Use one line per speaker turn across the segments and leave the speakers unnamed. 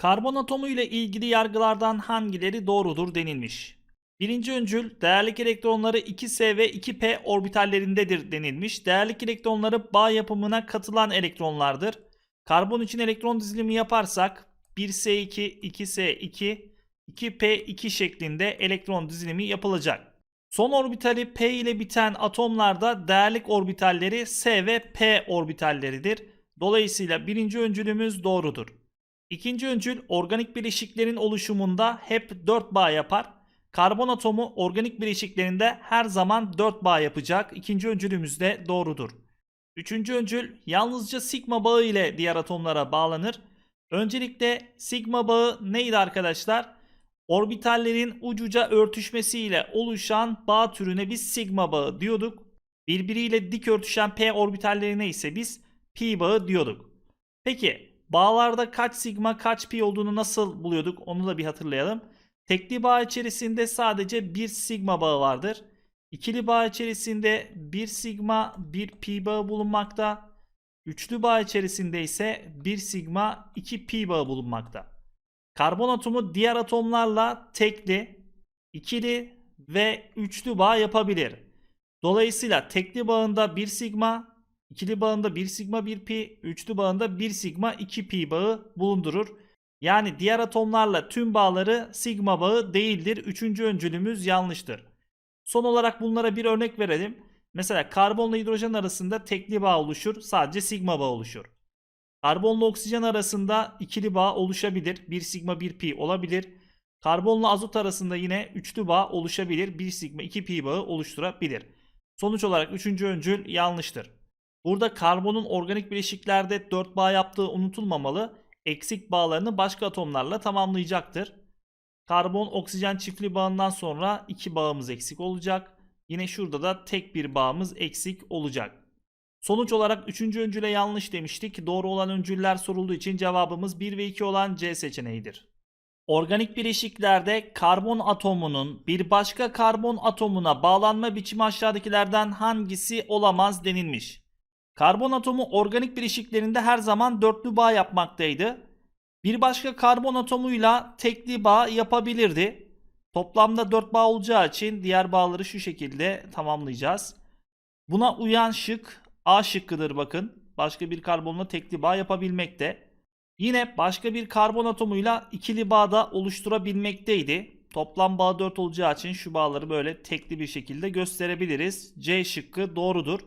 Karbon atomu ile ilgili yargılardan hangileri doğrudur denilmiş. Birinci öncül değerlik elektronları 2s ve 2p orbitallerindedir denilmiş. Değerlik elektronları bağ yapımına katılan elektronlardır. Karbon için elektron dizilimi yaparsak 1s2, 2s2, 2p2 şeklinde elektron dizilimi yapılacak. Son orbitali p ile biten atomlarda değerlik orbitalleri s ve p orbitalleridir. Dolayısıyla birinci öncülümüz doğrudur. İkinci öncül organik bileşiklerin oluşumunda hep 4 bağ yapar. Karbon atomu organik bileşiklerinde her zaman 4 bağ yapacak. İkinci öncülümüz de doğrudur. Üçüncü öncül yalnızca sigma bağı ile diğer atomlara bağlanır. Öncelikle sigma bağı neydi arkadaşlar? Orbitallerin ucuca örtüşmesiyle oluşan bağ türüne biz sigma bağı diyorduk. Birbiriyle dik örtüşen p orbitallerine ise biz pi bağı diyorduk. Peki bağlarda kaç sigma kaç pi olduğunu nasıl buluyorduk onu da bir hatırlayalım. Tekli bağ içerisinde sadece bir sigma bağı vardır. İkili bağ içerisinde bir sigma bir pi bağı bulunmakta. Üçlü bağ içerisinde ise bir sigma 2 pi bağı bulunmakta. Karbon atomu diğer atomlarla tekli, ikili ve üçlü bağ yapabilir. Dolayısıyla tekli bağında 1 sigma, ikili bağında 1 sigma 1 pi, üçlü bağında 1 sigma 2 pi bağı bulundurur. Yani diğer atomlarla tüm bağları sigma bağı değildir. Üçüncü öncülümüz yanlıştır. Son olarak bunlara bir örnek verelim. Mesela karbonla hidrojen arasında tekli bağ oluşur. Sadece sigma bağı oluşur. Karbonla oksijen arasında ikili bağ oluşabilir. 1 sigma 1 pi olabilir. Karbonla azot arasında yine üçlü bağ oluşabilir. 1 sigma 2 pi bağı oluşturabilir. Sonuç olarak üçüncü öncül yanlıştır. Burada karbonun organik bileşiklerde 4 bağ yaptığı unutulmamalı. Eksik bağlarını başka atomlarla tamamlayacaktır. Karbon oksijen çiftli bağından sonra 2 bağımız eksik olacak. Yine şurada da tek bir bağımız eksik olacak. Sonuç olarak 3. öncüle yanlış demiştik. Doğru olan öncüller sorulduğu için cevabımız 1 ve 2 olan C seçeneğidir. Organik bileşiklerde karbon atomunun bir başka karbon atomuna bağlanma biçimi aşağıdakilerden hangisi olamaz denilmiş. Karbon atomu organik bileşiklerinde her zaman dörtlü bağ yapmaktaydı. Bir başka karbon atomuyla tekli bağ yapabilirdi. Toplamda 4 bağ olacağı için diğer bağları şu şekilde tamamlayacağız. Buna uyan şık A şıkkıdır bakın. Başka bir karbonla tekli bağ yapabilmekte. Yine başka bir karbon atomuyla ikili bağ da oluşturabilmekteydi. Toplam bağ 4 olacağı için şu bağları böyle tekli bir şekilde gösterebiliriz. C şıkkı doğrudur.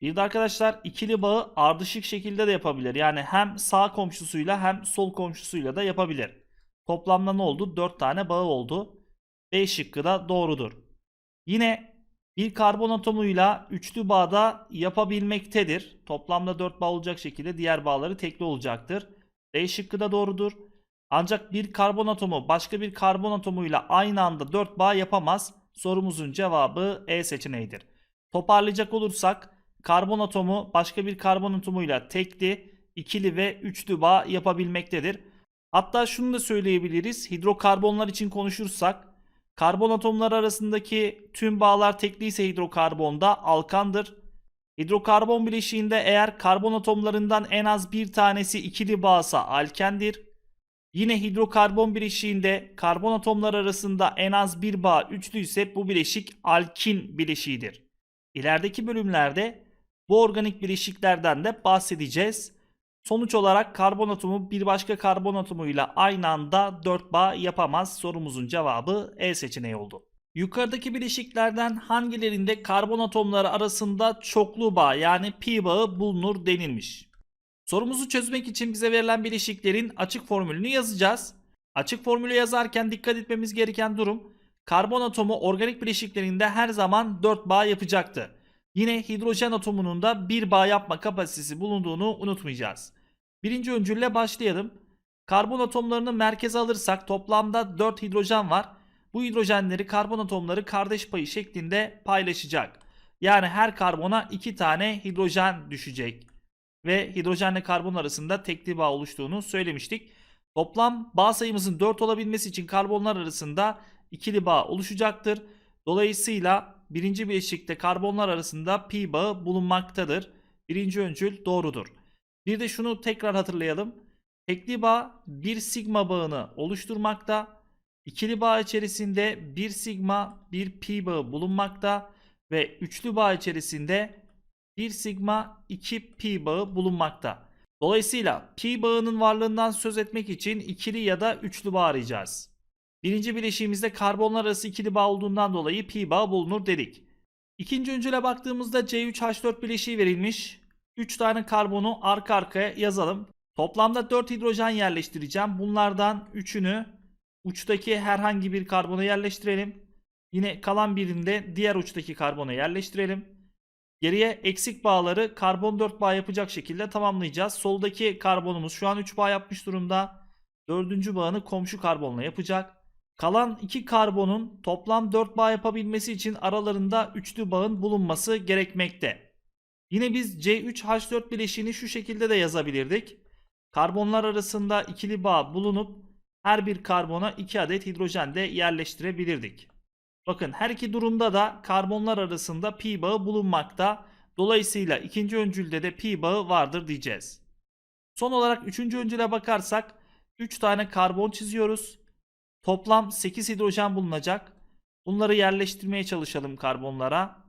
Bir de arkadaşlar ikili bağı ardışık şekilde de yapabilir. Yani hem sağ komşusuyla hem sol komşusuyla da yapabilir. Toplamda ne oldu? 4 tane bağı oldu. B şıkkı da doğrudur. Yine bir karbon atomuyla üçlü bağda yapabilmektedir. Toplamda 4 bağ olacak şekilde diğer bağları tekli olacaktır. D şıkkı da doğrudur. Ancak bir karbon atomu başka bir karbon atomuyla aynı anda 4 bağ yapamaz. Sorumuzun cevabı E seçeneğidir. Toparlayacak olursak karbon atomu başka bir karbon atomuyla tekli, ikili ve üçlü bağ yapabilmektedir. Hatta şunu da söyleyebiliriz. Hidrokarbonlar için konuşursak karbon atomları arasındaki tüm bağlar tekliyse hidrokarbonda alkandır. Hidrokarbon bileşiğinde eğer karbon atomlarından en az bir tanesi ikili bağsa alkendir. Yine hidrokarbon bileşiğinde karbon atomları arasında en az bir bağ üçlü ise bu bileşik alkin bileşiğidir. İlerideki bölümlerde bu organik bileşiklerden de bahsedeceğiz. Sonuç olarak karbon atomu bir başka karbon atomuyla aynı anda 4 bağ yapamaz. Sorumuzun cevabı E seçeneği oldu. Yukarıdaki bileşiklerden hangilerinde karbon atomları arasında çoklu bağ yani pi bağı bulunur denilmiş. Sorumuzu çözmek için bize verilen bileşiklerin açık formülünü yazacağız. Açık formülü yazarken dikkat etmemiz gereken durum karbon atomu organik bileşiklerinde her zaman 4 bağ yapacaktı. Yine hidrojen atomunun da bir bağ yapma kapasitesi bulunduğunu unutmayacağız. Birinci öncülle başlayalım. Karbon atomlarını merkeze alırsak toplamda 4 hidrojen var. Bu hidrojenleri karbon atomları kardeş payı şeklinde paylaşacak. Yani her karbona 2 tane hidrojen düşecek. Ve hidrojenle karbon arasında tekli bağ oluştuğunu söylemiştik. Toplam bağ sayımızın 4 olabilmesi için karbonlar arasında ikili bağ oluşacaktır. Dolayısıyla birinci bileşikte karbonlar arasında pi bağı bulunmaktadır. Birinci öncül doğrudur. Bir de şunu tekrar hatırlayalım. Tekli bağ bir sigma bağını oluşturmakta. İkili bağ içerisinde bir sigma bir pi bağı bulunmakta ve üçlü bağ içerisinde bir sigma 2 pi bağı bulunmakta. Dolayısıyla pi bağının varlığından söz etmek için ikili ya da üçlü bağ arayacağız. Birinci bileşiğimizde karbonlar arası ikili bağ olduğundan dolayı pi bağı bulunur dedik. İkinci öncüle baktığımızda C3H4 bileşiği verilmiş. 3 tane karbonu arka arkaya yazalım. Toplamda 4 hidrojen yerleştireceğim. Bunlardan 3'ünü uçtaki herhangi bir karbona yerleştirelim. Yine kalan birinde diğer uçtaki karbona yerleştirelim. Geriye eksik bağları karbon 4 bağ yapacak şekilde tamamlayacağız. Soldaki karbonumuz şu an 3 bağ yapmış durumda. Dördüncü bağını komşu karbonla yapacak. Kalan iki karbonun toplam 4 bağ yapabilmesi için aralarında üçlü bağın bulunması gerekmekte. Yine biz C3H4 bileşiğini şu şekilde de yazabilirdik. Karbonlar arasında ikili bağ bulunup her bir karbona 2 adet hidrojen de yerleştirebilirdik. Bakın her iki durumda da karbonlar arasında pi bağı bulunmakta. Dolayısıyla ikinci öncülde de pi bağı vardır diyeceğiz. Son olarak üçüncü öncüle bakarsak 3 tane karbon çiziyoruz. Toplam 8 hidrojen bulunacak. Bunları yerleştirmeye çalışalım karbonlara.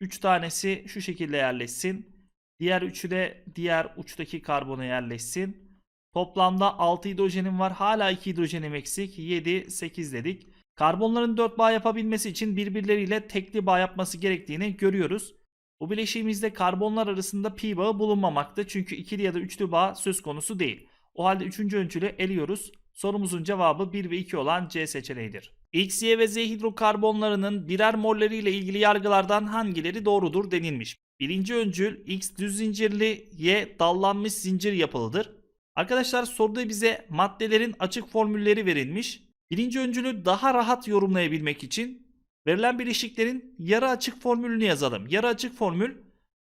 3 tanesi şu şekilde yerleşsin. Diğer üçü de diğer uçtaki karbona yerleşsin. Toplamda 6 hidrojenim var. Hala 2 hidrojenim eksik. 7, 8 dedik. Karbonların 4 bağ yapabilmesi için birbirleriyle tekli bağ yapması gerektiğini görüyoruz. Bu bileşiğimizde karbonlar arasında pi bağı bulunmamakta çünkü ikili ya da üçlü bağ söz konusu değil. O halde 3. öncülü eliyoruz. Sorumuzun cevabı 1 ve 2 olan C seçeneğidir. X, Y ve Z hidrokarbonlarının birer molleriyle ilgili yargılardan hangileri doğrudur denilmiş. Birinci öncül X düz zincirli, Y dallanmış zincir yapılıdır. Arkadaşlar soruda bize maddelerin açık formülleri verilmiş. Birinci öncülü daha rahat yorumlayabilmek için verilen bileşiklerin yarı açık formülünü yazalım. Yarı açık formül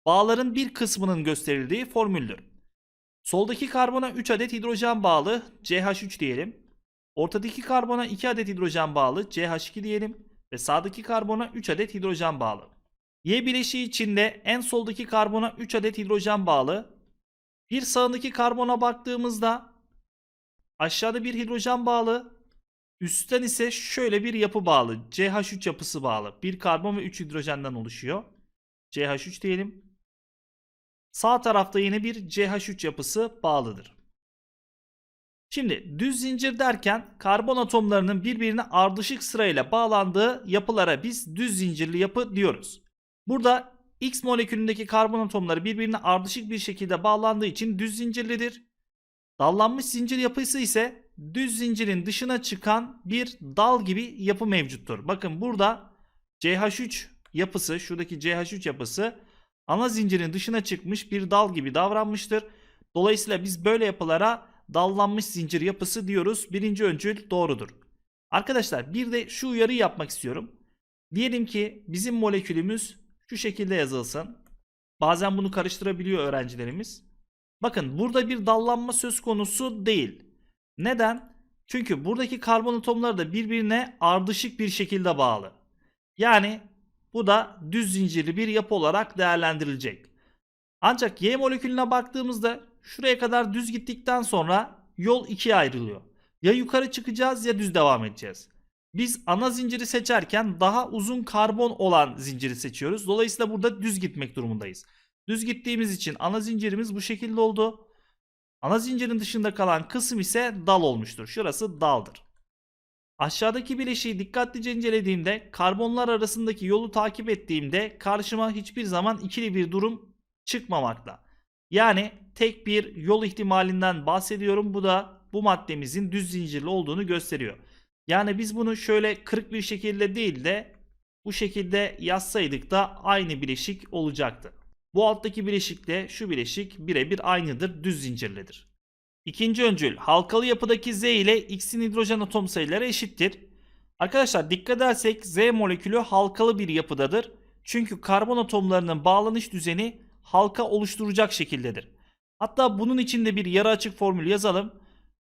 bağların bir kısmının gösterildiği formüldür. Soldaki karbona 3 adet hidrojen bağlı CH3 diyelim. Ortadaki karbona 2 adet hidrojen bağlı CH2 diyelim. Ve sağdaki karbona 3 adet hidrojen bağlı. Y bileşiği içinde en soldaki karbona 3 adet hidrojen bağlı. Bir sağındaki karbona baktığımızda aşağıda bir hidrojen bağlı. Üstten ise şöyle bir yapı bağlı. CH3 yapısı bağlı. Bir karbon ve 3 hidrojenden oluşuyor. CH3 diyelim. Sağ tarafta yine bir CH3 yapısı bağlıdır. Şimdi düz zincir derken karbon atomlarının birbirine ardışık sırayla bağlandığı yapılara biz düz zincirli yapı diyoruz. Burada X molekülündeki karbon atomları birbirine ardışık bir şekilde bağlandığı için düz zincirlidir. Dallanmış zincir yapısı ise düz zincirin dışına çıkan bir dal gibi yapı mevcuttur. Bakın burada CH3 yapısı, şuradaki CH3 yapısı ana zincirin dışına çıkmış bir dal gibi davranmıştır. Dolayısıyla biz böyle yapılara dallanmış zincir yapısı diyoruz. Birinci öncül doğrudur. Arkadaşlar bir de şu uyarıyı yapmak istiyorum. Diyelim ki bizim molekülümüz şu şekilde yazılsın. Bazen bunu karıştırabiliyor öğrencilerimiz. Bakın burada bir dallanma söz konusu değil. Neden? Çünkü buradaki karbon atomları da birbirine ardışık bir şekilde bağlı. Yani bu da düz zincirli bir yapı olarak değerlendirilecek. Ancak Y molekülüne baktığımızda şuraya kadar düz gittikten sonra yol ikiye ayrılıyor. Ya yukarı çıkacağız ya düz devam edeceğiz. Biz ana zinciri seçerken daha uzun karbon olan zinciri seçiyoruz. Dolayısıyla burada düz gitmek durumundayız. Düz gittiğimiz için ana zincirimiz bu şekilde oldu. Ana zincirin dışında kalan kısım ise dal olmuştur. Şurası daldır. Aşağıdaki bileşiği dikkatlice incelediğimde karbonlar arasındaki yolu takip ettiğimde karşıma hiçbir zaman ikili bir durum çıkmamakta. Yani tek bir yol ihtimalinden bahsediyorum. Bu da bu maddemizin düz zincirli olduğunu gösteriyor. Yani biz bunu şöyle kırık bir şekilde değil de bu şekilde yazsaydık da aynı bileşik olacaktı. Bu alttaki bileşikle şu bileşik birebir aynıdır, düz zincirlidir. İkinci öncül halkalı yapıdaki Z ile X'in hidrojen atom sayıları eşittir. Arkadaşlar dikkat edersek Z molekülü halkalı bir yapıdadır. Çünkü karbon atomlarının bağlanış düzeni halka oluşturacak şekildedir. Hatta bunun için de bir yarı açık formül yazalım.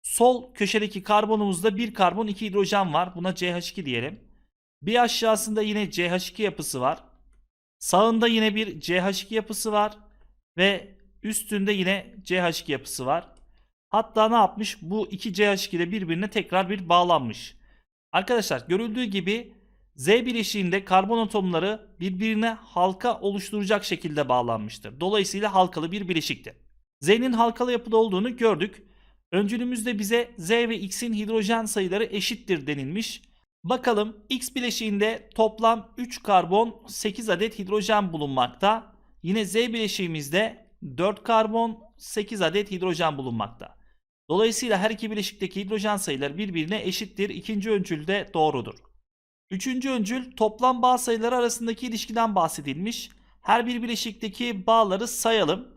Sol köşedeki karbonumuzda bir karbon 2 hidrojen var. Buna CH2 diyelim. Bir aşağısında yine CH2 yapısı var. Sağında yine bir CH2 yapısı var. Ve üstünde yine CH2 yapısı var. Hatta ne yapmış? Bu iki CH2 ile birbirine tekrar bir bağlanmış. Arkadaşlar görüldüğü gibi Z bileşiğinde karbon atomları birbirine halka oluşturacak şekilde bağlanmıştır. Dolayısıyla halkalı bir bileşiktir. Z'nin halkalı yapıda olduğunu gördük. Öncülümüzde bize Z ve X'in hidrojen sayıları eşittir denilmiş. Bakalım X bileşiğinde toplam 3 karbon 8 adet hidrojen bulunmakta. Yine Z bileşiğimizde 4 karbon 8 adet hidrojen bulunmakta. Dolayısıyla her iki bileşikteki hidrojen sayıları birbirine eşittir. İkinci öncül de doğrudur. Üçüncü öncül toplam bağ sayıları arasındaki ilişkiden bahsedilmiş. Her bir bileşikteki bağları sayalım.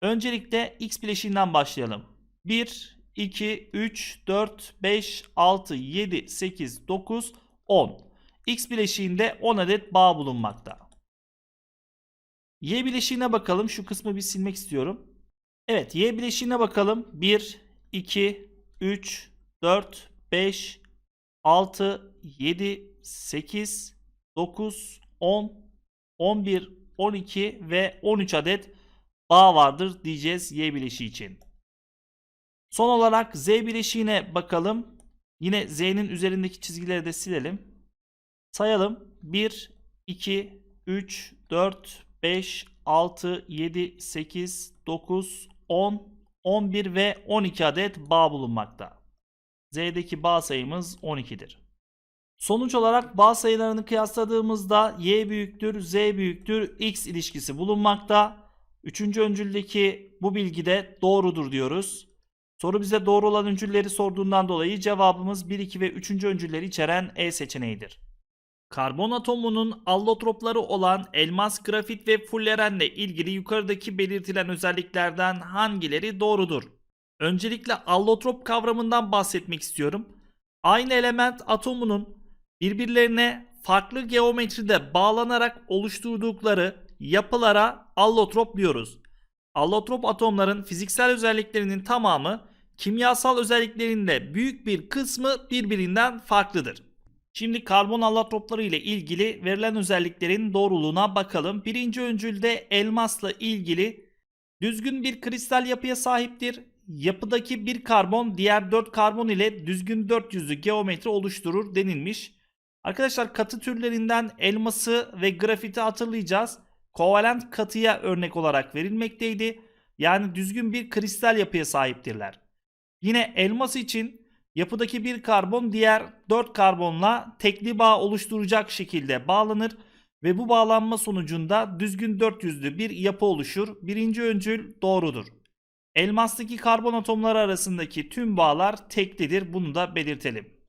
Öncelikle X bileşiğinden başlayalım. 1, 2, 3, 4, 5, 6, 7, 8, 9, 10. X bileşiğinde 10 adet bağ bulunmakta. Y bileşiğine bakalım. Şu kısmı bir silmek istiyorum. Evet Y bileşiğine bakalım. 1, 2, 3, 4, 5, 6, 7, 8, 9, 10, 11, 12 ve 13 adet bağ vardır diyeceğiz Y bileşiği için. Son olarak Z bileşiğine bakalım. Yine Z'nin üzerindeki çizgileri de silelim. Sayalım. 1, 2, 3, 4, 5, 6, 7, 8, 9, 10, 11 ve 12 adet bağ bulunmakta. Z'deki bağ sayımız 12'dir. Sonuç olarak bağ sayılarını kıyasladığımızda y büyüktür, z büyüktür, x ilişkisi bulunmakta. Üçüncü öncüldeki bu bilgi de doğrudur diyoruz. Soru bize doğru olan öncülleri sorduğundan dolayı cevabımız 1, 2 ve 3. öncülleri içeren E seçeneğidir. Karbon atomunun allotropları olan elmas, grafit ve fullerenle ilgili yukarıdaki belirtilen özelliklerden hangileri doğrudur? Öncelikle allotrop kavramından bahsetmek istiyorum. Aynı element atomunun birbirlerine farklı geometride bağlanarak oluşturdukları yapılara allotrop diyoruz. Allotrop atomların fiziksel özelliklerinin tamamı kimyasal özelliklerinde büyük bir kısmı birbirinden farklıdır. Şimdi karbon allotropları ile ilgili verilen özelliklerin doğruluğuna bakalım. Birinci öncülde elmasla ilgili düzgün bir kristal yapıya sahiptir. Yapıdaki bir karbon diğer 4 karbon ile düzgün 400'lü geometri oluşturur denilmiş. Arkadaşlar katı türlerinden elması ve grafiti hatırlayacağız. Kovalent katıya örnek olarak verilmekteydi. Yani düzgün bir kristal yapıya sahiptirler. Yine elmas için yapıdaki bir karbon diğer 4 karbonla tekli bağ oluşturacak şekilde bağlanır ve bu bağlanma sonucunda düzgün 400'lü bir yapı oluşur. Birinci öncül doğrudur. Elmastaki karbon atomları arasındaki tüm bağlar teklidir. Bunu da belirtelim.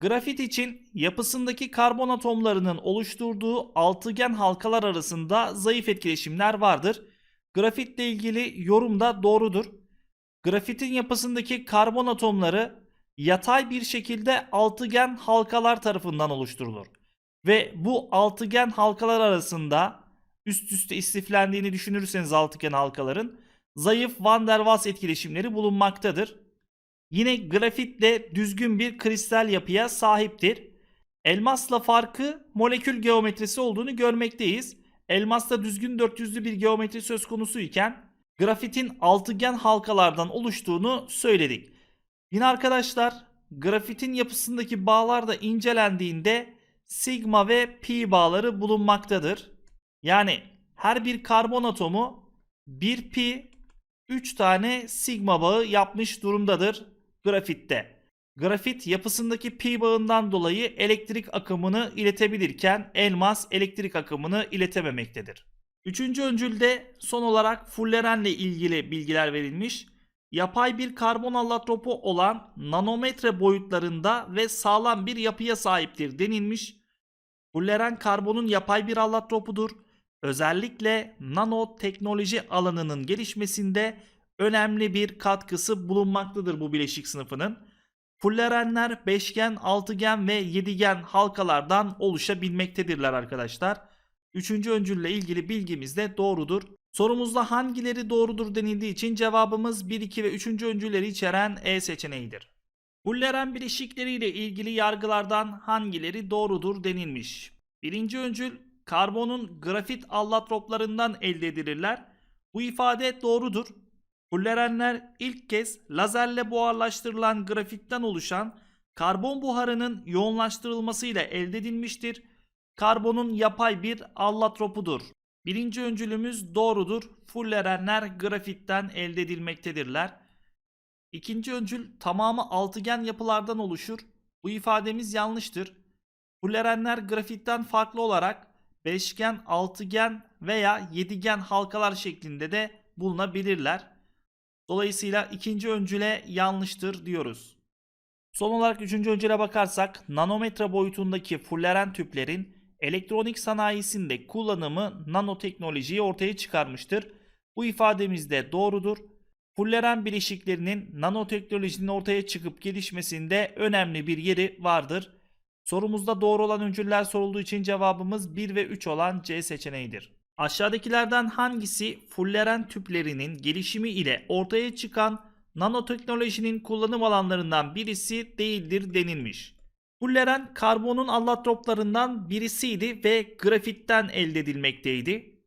Grafit için yapısındaki karbon atomlarının oluşturduğu altıgen halkalar arasında zayıf etkileşimler vardır. Grafitle ilgili yorum da doğrudur. Grafitin yapısındaki karbon atomları yatay bir şekilde altıgen halkalar tarafından oluşturulur. Ve bu altıgen halkalar arasında üst üste istiflendiğini düşünürseniz altıgen halkaların zayıf Van der Waals etkileşimleri bulunmaktadır. Yine grafitle düzgün bir kristal yapıya sahiptir. Elmasla farkı molekül geometrisi olduğunu görmekteyiz. Elmasta düzgün 400'lü bir geometri söz konusu iken grafitin altıgen halkalardan oluştuğunu söyledik. Yine arkadaşlar grafitin yapısındaki bağlar da incelendiğinde sigma ve pi bağları bulunmaktadır. Yani her bir karbon atomu 1 pi 3 tane sigma bağı yapmış durumdadır grafitte. Grafit yapısındaki pi bağından dolayı elektrik akımını iletebilirken elmas elektrik akımını iletememektedir. Üçüncü öncülde son olarak fullerenle ilgili bilgiler verilmiş. Yapay bir karbon allotropu olan nanometre boyutlarında ve sağlam bir yapıya sahiptir denilmiş. Fulleren karbonun yapay bir allotropudur. Özellikle nanoteknoloji alanının gelişmesinde önemli bir katkısı bulunmaktadır bu bileşik sınıfının. Fullerenler beşgen, altıgen ve yedigen halkalardan oluşabilmektedirler arkadaşlar. Üçüncü öncülle ilgili bilgimiz de doğrudur. Sorumuzda hangileri doğrudur denildiği için cevabımız 1, 2 ve 3. öncüleri içeren E seçeneğidir. Fulleren bileşikleriyle ilgili yargılardan hangileri doğrudur denilmiş. Birinci öncül karbonun grafit allotroplarından elde edilirler. Bu ifade doğrudur. Fullerenler ilk kez lazerle buharlaştırılan grafitten oluşan karbon buharının yoğunlaştırılmasıyla elde edilmiştir. Karbonun yapay bir allotropudur. Birinci öncülümüz doğrudur. Fullerenler grafitten elde edilmektedirler. İkinci öncül tamamı altıgen yapılardan oluşur. Bu ifademiz yanlıştır. Fullerenler grafitten farklı olarak beşgen, altıgen veya yedigen halkalar şeklinde de bulunabilirler. Dolayısıyla ikinci öncüle yanlıştır diyoruz. Son olarak üçüncü öncüle bakarsak nanometre boyutundaki fulleren tüplerin elektronik sanayisinde kullanımı nanoteknolojiyi ortaya çıkarmıştır. Bu ifademiz de doğrudur. Fulleren bileşiklerinin nanoteknolojinin ortaya çıkıp gelişmesinde önemli bir yeri vardır. Sorumuzda doğru olan öncüller sorulduğu için cevabımız 1 ve 3 olan C seçeneğidir. Aşağıdakilerden hangisi fulleren tüplerinin gelişimi ile ortaya çıkan nanoteknolojinin kullanım alanlarından birisi değildir denilmiş. Fulleren karbonun allotroplarından birisiydi ve grafitten elde edilmekteydi.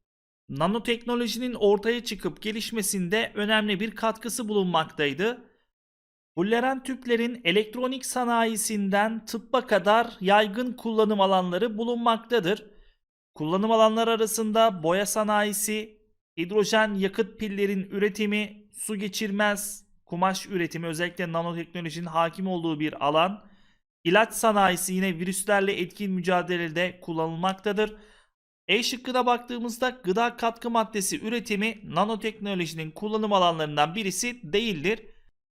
Nanoteknolojinin ortaya çıkıp gelişmesinde önemli bir katkısı bulunmaktaydı. Fulleren tüplerin elektronik sanayisinden tıbba kadar yaygın kullanım alanları bulunmaktadır. Kullanım alanları arasında boya sanayisi, hidrojen yakıt pillerin üretimi, su geçirmez kumaş üretimi özellikle nanoteknolojinin hakim olduğu bir alan, ilaç sanayisi yine virüslerle etkin mücadelede kullanılmaktadır. E şıkkına baktığımızda gıda katkı maddesi üretimi nanoteknolojinin kullanım alanlarından birisi değildir.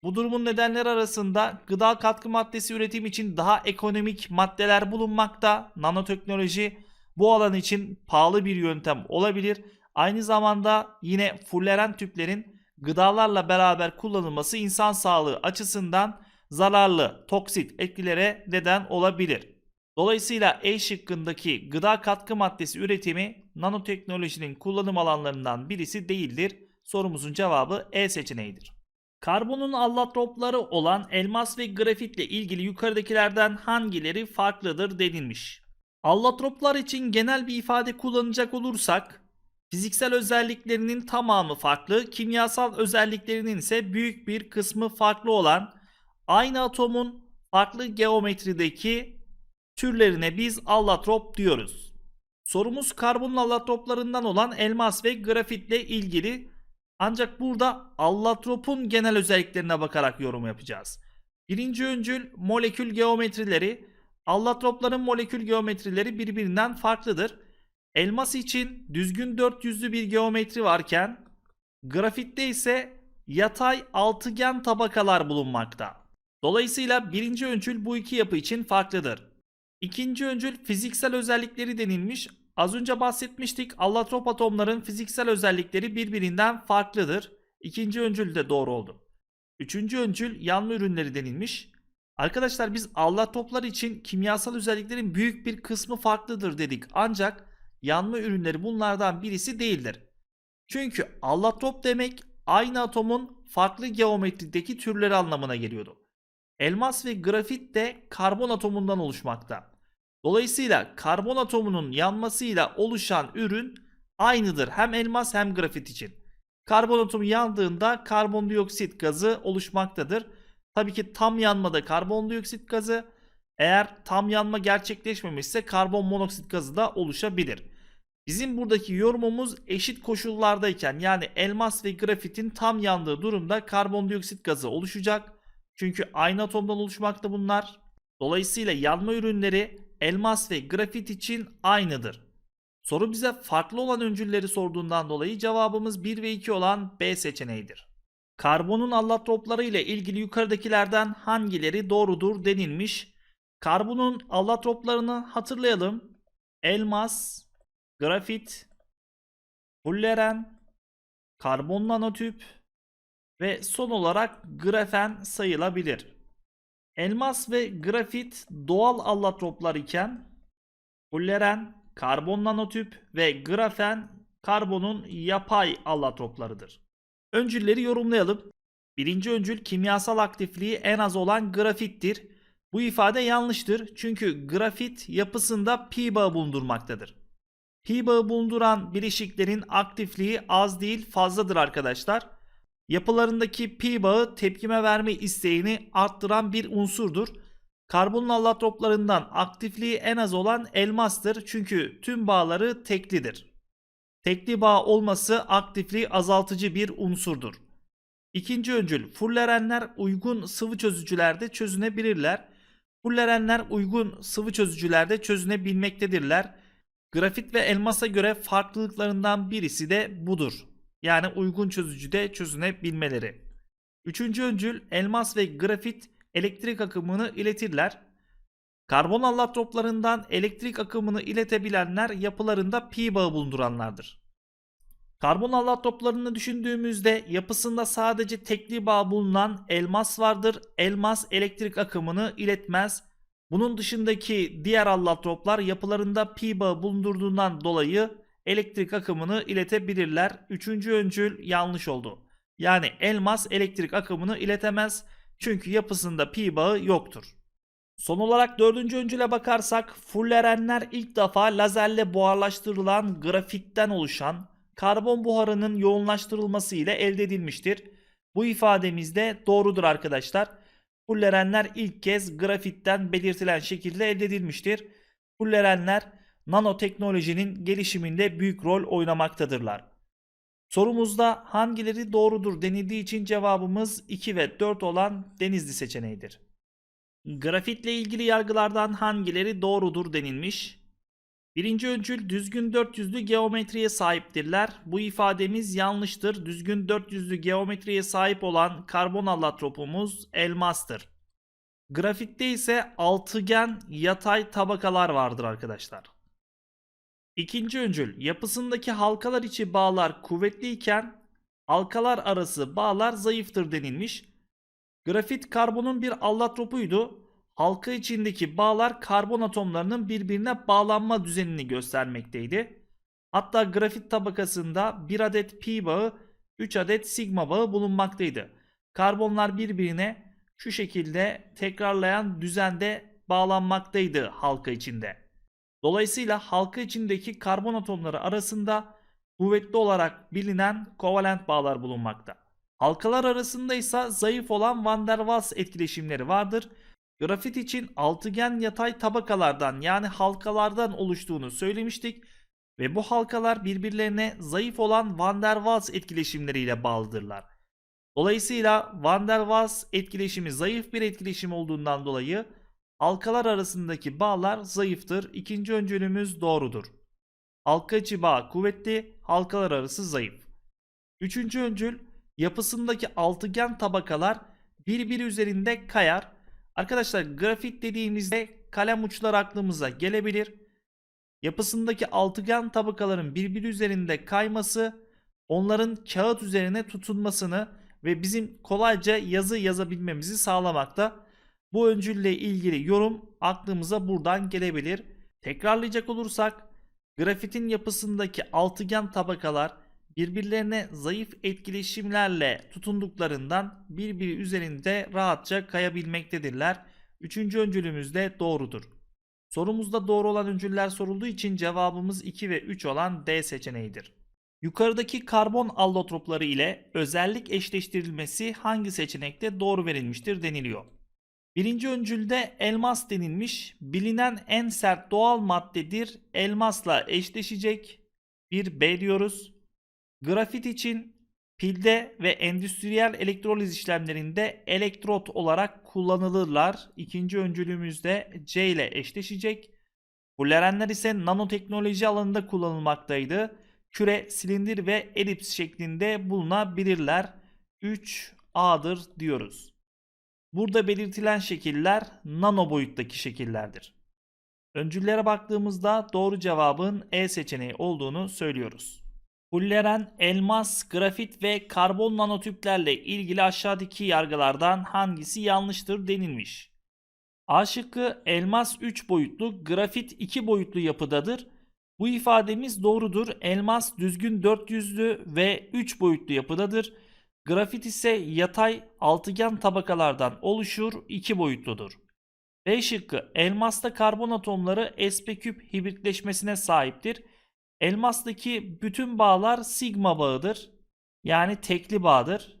Bu durumun nedenleri arasında gıda katkı maddesi üretim için daha ekonomik maddeler bulunmakta. Nanoteknoloji bu alan için pahalı bir yöntem olabilir. Aynı zamanda yine fulleren tüplerin gıdalarla beraber kullanılması insan sağlığı açısından zararlı, toksit etkilere neden olabilir. Dolayısıyla E şıkkındaki gıda katkı maddesi üretimi nanoteknolojinin kullanım alanlarından birisi değildir. Sorumuzun cevabı E seçeneğidir. Karbonun allotropları olan elmas ve grafitle ilgili yukarıdakilerden hangileri farklıdır denilmiş. Allotroplar için genel bir ifade kullanacak olursak fiziksel özelliklerinin tamamı farklı, kimyasal özelliklerinin ise büyük bir kısmı farklı olan aynı atomun farklı geometrideki türlerine biz allotrop diyoruz. Sorumuz karbonun allotroplarından olan elmas ve grafitle ilgili ancak burada allotropun genel özelliklerine bakarak yorum yapacağız. Birinci öncül molekül geometrileri, allotropların molekül geometrileri birbirinden farklıdır. Elmas için düzgün dört yüzlü bir geometri varken grafitte ise yatay altıgen tabakalar bulunmakta. Dolayısıyla birinci öncül bu iki yapı için farklıdır. İkinci öncül fiziksel özellikleri denilmiş. Az önce bahsetmiştik allotrop atomların fiziksel özellikleri birbirinden farklıdır. İkinci öncül de doğru oldu. Üçüncü öncül yanma ürünleri denilmiş. Arkadaşlar biz allotroplar için kimyasal özelliklerin büyük bir kısmı farklıdır dedik. Ancak yanma ürünleri bunlardan birisi değildir. Çünkü allotrop demek aynı atomun farklı geometrideki türleri anlamına geliyordu. Elmas ve grafit de karbon atomundan oluşmakta. Dolayısıyla karbon atomunun yanmasıyla oluşan ürün aynıdır hem elmas hem grafit için. Karbon atomu yandığında karbondioksit gazı oluşmaktadır. Tabii ki tam yanmada karbondioksit gazı, eğer tam yanma gerçekleşmemişse karbon monoksit gazı da oluşabilir. Bizim buradaki yorumumuz eşit koşullardayken yani elmas ve grafitin tam yandığı durumda karbondioksit gazı oluşacak. Çünkü aynı atomdan oluşmakta bunlar. Dolayısıyla yanma ürünleri elmas ve grafit için aynıdır. Soru bize farklı olan öncülleri sorduğundan dolayı cevabımız 1 ve 2 olan B seçeneğidir. Karbonun allotropları ile ilgili yukarıdakilerden hangileri doğrudur denilmiş. Karbonun allotroplarını hatırlayalım. Elmas, grafit, fulleren, karbon nanotüp ve son olarak grafen sayılabilir. Elmas ve grafit doğal allotroplar iken fulleren, karbon nanotüp ve grafen karbonun yapay allotroplarıdır. Öncülleri yorumlayalım. Birinci öncül kimyasal aktifliği en az olan grafittir. Bu ifade yanlıştır çünkü grafit yapısında pi bağı bulundurmaktadır. Pi bağı bulunduran bileşiklerin aktifliği az değil fazladır arkadaşlar. Yapılarındaki pi bağı tepkime verme isteğini arttıran bir unsurdur. Karbonun allotroplarından aktifliği en az olan elmastır çünkü tüm bağları teklidir. Tekli bağ olması aktifliği azaltıcı bir unsurdur. İkinci öncül fullerenler uygun sıvı çözücülerde çözünebilirler. Fullerenler uygun sıvı çözücülerde çözünebilmektedirler. Grafit ve elmasa göre farklılıklarından birisi de budur. Yani uygun çözücüde çözünebilmeleri. Üçüncü öncül elmas ve grafit elektrik akımını iletirler. Karbon allotroplarından elektrik akımını iletebilenler yapılarında pi bağı bulunduranlardır. Karbon allotroplarını düşündüğümüzde yapısında sadece tekli bağ bulunan elmas vardır. Elmas elektrik akımını iletmez. Bunun dışındaki diğer allotroplar yapılarında pi bağı bulundurduğundan dolayı elektrik akımını iletebilirler. Üçüncü öncül yanlış oldu. Yani elmas elektrik akımını iletemez çünkü yapısında pi bağı yoktur. Son olarak dördüncü öncüle bakarsak fullerenler ilk defa lazerle buharlaştırılan grafitten oluşan karbon buharının yoğunlaştırılması ile elde edilmiştir. Bu ifademiz de doğrudur arkadaşlar. Fullerenler ilk kez grafitten belirtilen şekilde elde edilmiştir. Fullerenler nanoteknolojinin gelişiminde büyük rol oynamaktadırlar. Sorumuzda hangileri doğrudur denildiği için cevabımız 2 ve 4 olan Denizli seçeneğidir. Grafitle ilgili yargılardan hangileri doğrudur denilmiş. Birinci öncül düzgün 400'lü geometriye sahiptirler. Bu ifademiz yanlıştır. Düzgün 400'lü geometriye sahip olan karbon allotropumuz elmastır. Grafitte ise altıgen yatay tabakalar vardır arkadaşlar. İkinci öncül yapısındaki halkalar içi bağlar kuvvetliyken halkalar arası bağlar zayıftır denilmiş. Grafit karbonun bir allotropuydu. Halka içindeki bağlar karbon atomlarının birbirine bağlanma düzenini göstermekteydi. Hatta grafit tabakasında 1 adet pi bağı, 3 adet sigma bağı bulunmaktaydı. Karbonlar birbirine şu şekilde tekrarlayan düzende bağlanmaktaydı halka içinde. Dolayısıyla halka içindeki karbon atomları arasında kuvvetli olarak bilinen kovalent bağlar bulunmakta. Halkalar arasında ise zayıf olan Van der Waals etkileşimleri vardır. Grafit için altıgen yatay tabakalardan yani halkalardan oluştuğunu söylemiştik ve bu halkalar birbirlerine zayıf olan Van der Waals etkileşimleriyle bağlıdırlar. Dolayısıyla Van der Waals etkileşimi zayıf bir etkileşim olduğundan dolayı halkalar arasındaki bağlar zayıftır. İkinci öncülümüz doğrudur. Halka içi bağ kuvvetli, halkalar arası zayıf. Üçüncü öncül yapısındaki altıgen tabakalar birbiri üzerinde kayar. Arkadaşlar grafit dediğimizde kalem uçları aklımıza gelebilir. Yapısındaki altıgen tabakaların birbiri üzerinde kayması onların kağıt üzerine tutunmasını ve bizim kolayca yazı yazabilmemizi sağlamakta. Bu öncülle ilgili yorum aklımıza buradan gelebilir. Tekrarlayacak olursak grafitin yapısındaki altıgen tabakalar birbirlerine zayıf etkileşimlerle tutunduklarından birbiri üzerinde rahatça kayabilmektedirler. Üçüncü öncülümüz de doğrudur. Sorumuzda doğru olan öncüller sorulduğu için cevabımız 2 ve 3 olan D seçeneğidir. Yukarıdaki karbon allotropları ile özellik eşleştirilmesi hangi seçenekte doğru verilmiştir deniliyor. Birinci öncülde elmas denilmiş. Bilinen en sert doğal maddedir. Elmasla eşleşecek. Bir B diyoruz. Grafit için pilde ve endüstriyel elektroliz işlemlerinde elektrot olarak kullanılırlar. İkinci öncülümüzde C ile eşleşecek. Fullerenler ise nanoteknoloji alanında kullanılmaktaydı. Küre, silindir ve elips şeklinde bulunabilirler. 3A'dır diyoruz. Burada belirtilen şekiller nano boyuttaki şekillerdir. Öncüllere baktığımızda doğru cevabın E seçeneği olduğunu söylüyoruz. Fulleren, elmas, grafit ve karbon nanotüplerle ilgili aşağıdaki yargılardan hangisi yanlıştır denilmiş. A şıkkı elmas 3 boyutlu, grafit 2 boyutlu yapıdadır. Bu ifademiz doğrudur. Elmas düzgün 400'lü ve 3 boyutlu yapıdadır. Grafit ise yatay altıgen tabakalardan oluşur, 2 boyutludur. B şıkkı elmasta karbon atomları sp küp hibritleşmesine sahiptir. Elmastaki bütün bağlar sigma bağıdır. Yani tekli bağdır.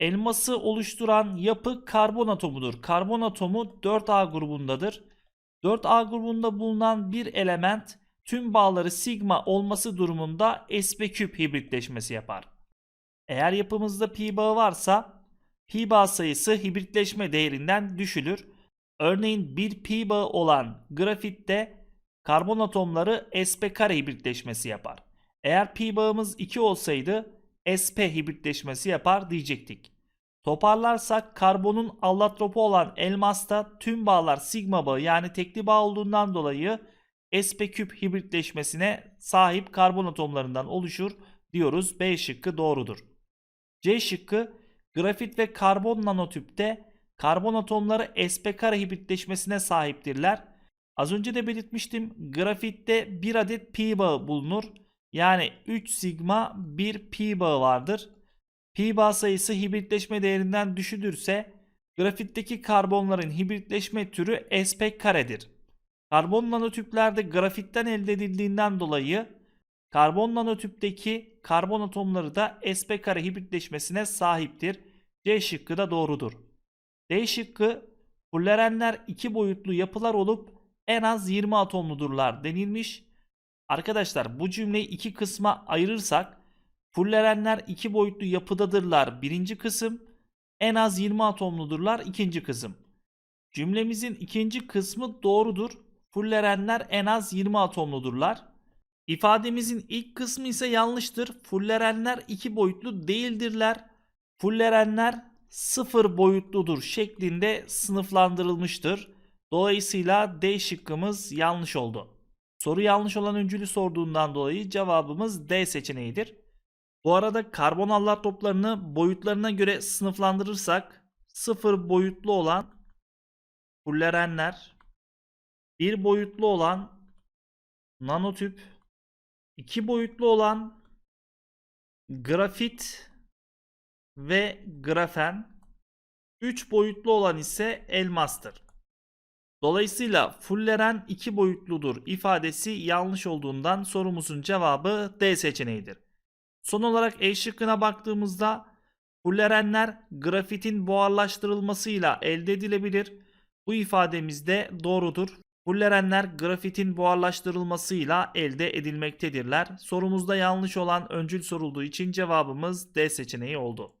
Elması oluşturan yapı karbon atomudur. Karbon atomu 4A grubundadır. 4A grubunda bulunan bir element tüm bağları sigma olması durumunda sp küp hibritleşmesi yapar. Eğer yapımızda pi bağı varsa pi bağ sayısı hibritleşme değerinden düşülür. Örneğin bir pi bağı olan grafitte karbon atomları sp kare hibritleşmesi yapar. Eğer pi bağımız 2 olsaydı sp hibritleşmesi yapar diyecektik. Toparlarsak karbonun allotropu olan elmasta tüm bağlar sigma bağı yani tekli bağ olduğundan dolayı sp küp hibritleşmesine sahip karbon atomlarından oluşur diyoruz. B şıkkı doğrudur. C şıkkı grafit ve karbon nanotüpte karbon atomları sp kare hibritleşmesine sahiptirler. Az önce de belirtmiştim grafitte bir adet pi bağı bulunur. Yani 3 sigma bir pi bağı vardır. Pi bağ sayısı hibritleşme değerinden düşülürse grafitteki karbonların hibritleşme türü sp karedir. Karbon nanotüplerde grafitten elde edildiğinden dolayı karbon nanotüpteki karbon atomları da sp kare hibritleşmesine sahiptir. C şıkkı da doğrudur. D şıkkı fullerenler iki boyutlu yapılar olup en az 20 atomludurlar denilmiş. Arkadaşlar bu cümleyi iki kısma ayırırsak fullerenler iki boyutlu yapıdadırlar birinci kısım en az 20 atomludurlar ikinci kısım. Cümlemizin ikinci kısmı doğrudur. Fullerenler en az 20 atomludurlar. İfademizin ilk kısmı ise yanlıştır. Fullerenler iki boyutlu değildirler. Fullerenler sıfır boyutludur şeklinde sınıflandırılmıştır. Dolayısıyla D şıkkımız yanlış oldu. Soru yanlış olan öncülü sorduğundan dolayı cevabımız D seçeneğidir. Bu arada karbon allotroplarını boyutlarına göre sınıflandırırsak sıfır boyutlu olan fullerenler, bir boyutlu olan nanotüp, iki boyutlu olan grafit ve grafen, üç boyutlu olan ise elmastır. Dolayısıyla fulleren iki boyutludur ifadesi yanlış olduğundan sorumuzun cevabı D seçeneğidir. Son olarak E şıkkına baktığımızda fullerenler grafitin buharlaştırılmasıyla elde edilebilir. Bu ifademiz de doğrudur. Fullerenler grafitin buharlaştırılmasıyla elde edilmektedirler. Sorumuzda yanlış olan öncül sorulduğu için cevabımız D seçeneği oldu.